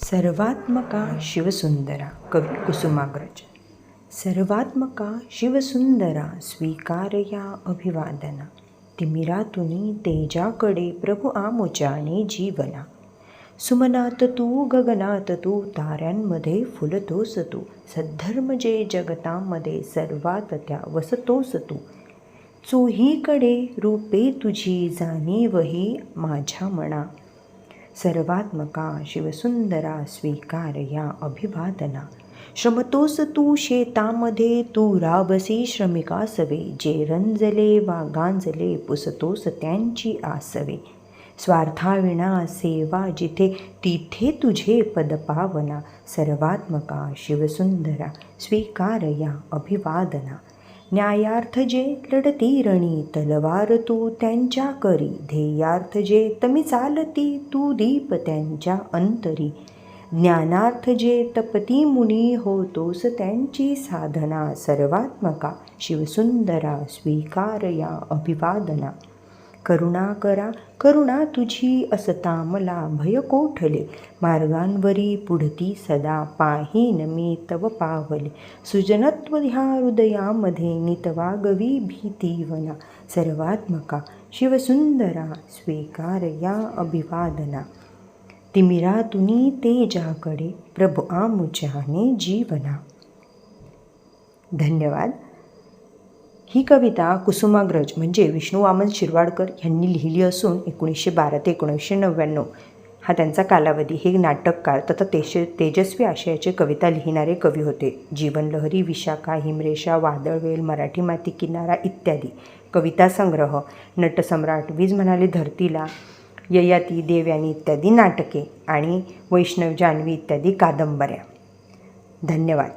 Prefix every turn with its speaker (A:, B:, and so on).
A: सर्वात्मका शिवसुंदरा कवी कुसुमाग्रज। सर्वात्मका शिवसुंदरा स्वीकारया अभिवादना। तिमिरातुनी तेजाकडे प्रभु आमुचाने जीवना। सुमनात तू गगनात तू ताऱ्यांमध्ये फुलतोस तू। सद्धर्म जे जगतामध्ये सर्वात त्या वसतोस तू। चोहीकडे रूपे तुझी जाणीवही माझ्या मना। सर्वात्मका शिवसुंदरा स्वीकार या अभिवादना. श्रमतोस तू शेतामध्ये तू राबसी श्रमिकासवे. जे रंजले वा गांजले पुसतोस त्यांची आसवे. स्वार्थाविणा सेवा जिथे तिथे तुझे पद पावना सर्वात्मका शिवसुंदरा स्वीकार या अभिवादना. न्यायार्थ जे लढती रणी तलवार तू त्यांच्या करी. ध्येयार्थ जे तमी चालती तू दीप त्यांच्या अंतरी. ज्ञानार्थ जे तपती मुनी होतोस त्यांची साधना. सर्वात्मका शिवसुंदरा स्वीकार या अभिवादना. करुणा करा करुणा तुझी असता मला भय कोठले? मार्गांवरी पुढती सदा पाहीन मी तव पावले. सुजनत्व ह्या हृदयामध्ये नितवागवी भीतीवना सर्वात्मका शिवसुंदरा स्वीकार या अभिवादना. तिमिरातुनी तेजाकडे प्रभु आमुच्याने जीवना. धन्यवाद. ही कविता कुसुमाग्रज म्हणजे विष्णू वामन शिरवाडकर यांनी लिहिली असून एकोणीसशे बारा ते एकोणीसशे नव्याण्णव. हा त्यांचा कालावधी हे नाटककार तथा तेज तेजस्वी आशयाचे कविता लिहिणारे कवी होते. जीवनलहरी विशाखा हिमरेषा वादळवेल मराठी माती किनारा इत्यादी. कविता संग्रह नटसम्राट वीज म्हणाले धरतीला ययाती देवयानी इत्यादी नाटके आणि वैष्णव जान्हवी इत्यादी कादंबऱ्या. धन्यवाद.